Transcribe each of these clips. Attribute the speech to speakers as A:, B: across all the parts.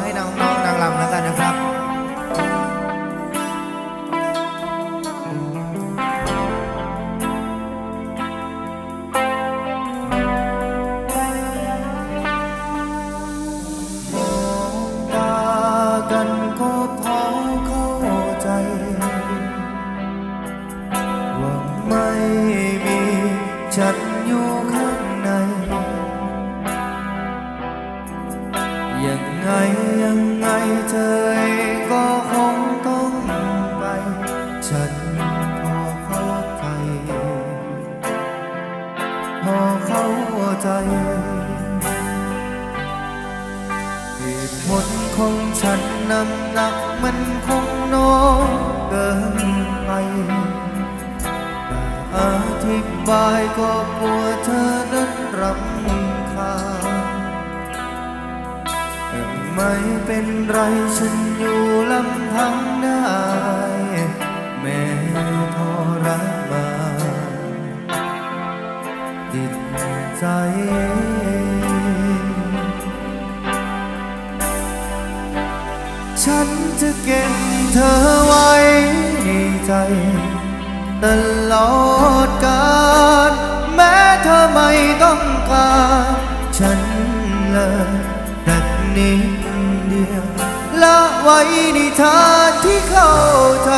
A: I don't know. ยังไงยังไงเธอก็คงต้องไป ฉันพอเข้าใจ พอเข้าใจเหตุผลของฉันน้ำหนักมันคงน้อยเกินไปอธิบายก็กลัวเธอนั้นรำ ไม่เป็นไรฉันอยู่ลำพังได้แม้ทรมานจิตใจฉันจะเก็บเธอไว้ในใจ ตลอดกาลแม้เธอไม่ต้องการ ฉันเลยแต่นิดเดียวละ ไว้ในทางที่เข้าใจ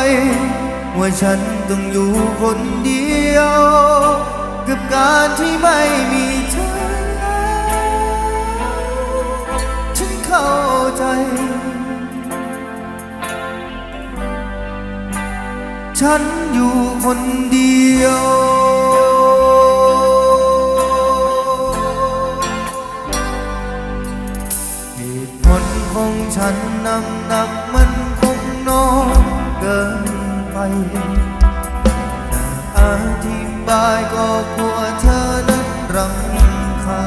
A: ว่าฉันต้องอยู่คนเดียว กับการที่ไม่มีเธอแล้วฉันเข้าใจ ฉันอยู่คนเดียว ฉันน้ำหนักมันคงน้อยเกินไปอธิบายก็กลัวเธอนั้นรำคา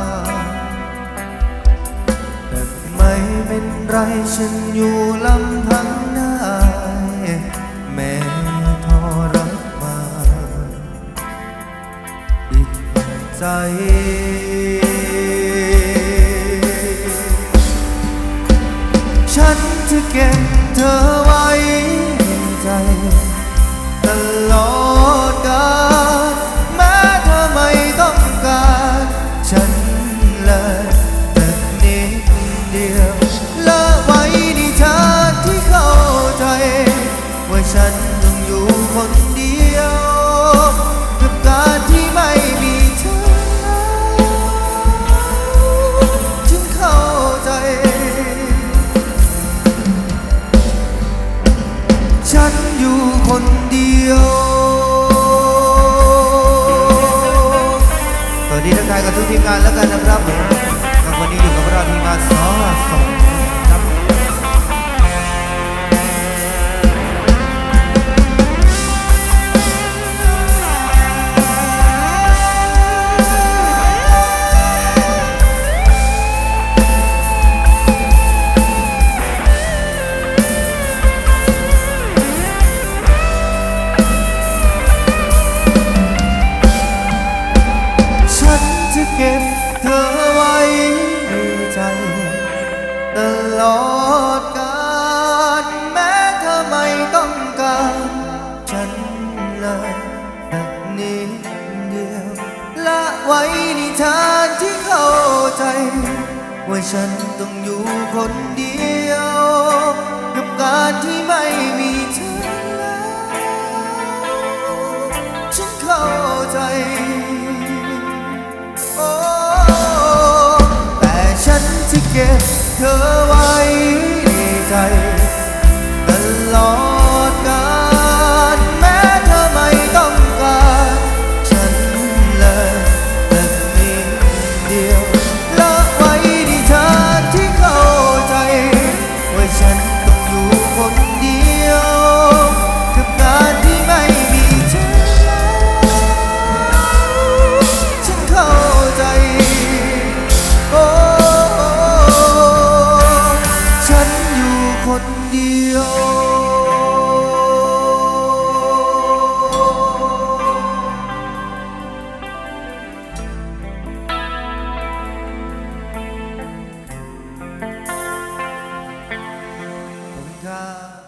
A: แต่ไม่เป็นไรฉันอยู่ลำพังได้แม้ทอรักมานจิตใจ ยวสวัสดีทักทายกับทุกทีมงานแล้วกันนะครับผมวันนี้อยู่กับเราทีมงานสอสอง ตลอดกาลแม้เธอไม่ต้องการฉันเลยแต่นิดเดียว ละไว้ในทางที่เข้าใจ ว่าฉันต้องอยู่คนเดียว กับการที่ไม่มีเธอแล้วฉันเข้าใจ เธอไว้ในใจตลอด